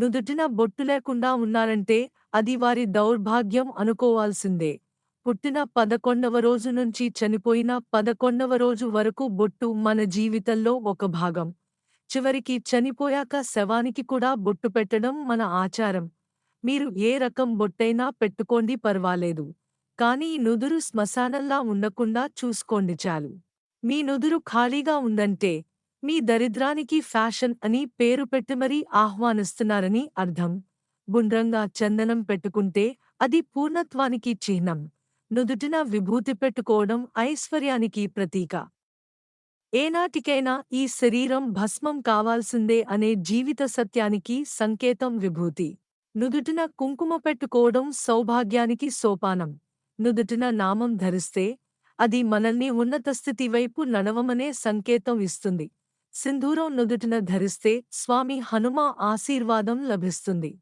నుదుటిన బొట్టు లేకుండా ఉన్నారంటే అది వారి దౌర్భాగ్యం అనుకోవాల్సిందే. పుట్టిన పదకొండవ రోజు నుంచి చనిపోయిన పదకొండవ రోజు వరకు బొట్టు మన జీవితంలో ఒక భాగం. చివరికి చనిపోయాక శవానికి కూడా బొట్టు పెట్టడం మన ఆచారం. మీరు ఏ రకం బొట్టైనా పెట్టుకోండి పర్వాలేదు. కానీ నుదురు శ్మశానంలా ఉండకుండా చూసుకోండి చాలు. మీ నుదురు ఖాళీగా ఉందంటే మీ దరిద్రానికి ఫ్యాషన్ అని పేరు పెట్టి మరీ ఆహ్వానిస్తున్నారని అర్థం. గుండ్రంగా చందనం పెట్టుకుంటే అది పూర్ణత్వానికి చిహ్నం. నుదుటిన విభూతి పెట్టుకోవడం ఐశ్వర్యానికి ప్రతీక. ఏనాటికైనా ఈ శరీరం భస్మం కావాల్సిందే అనే జీవిత సత్యానికి సంకేతం విభూతి. నుదుటిన కుంకుమ పెట్టుకోవడం సౌభాగ్యానికి సోపానం. నుదుటిన నామం ధరిస్తే అది మనల్ని ఉన్నత స్థితి వైపు నడవమనే సంకేతం ఇస్తుంది. సింధూరం నుదుటిన ధరిస్తే స్వామి హనుమ ఆశీర్వాదం లభిస్తుంది.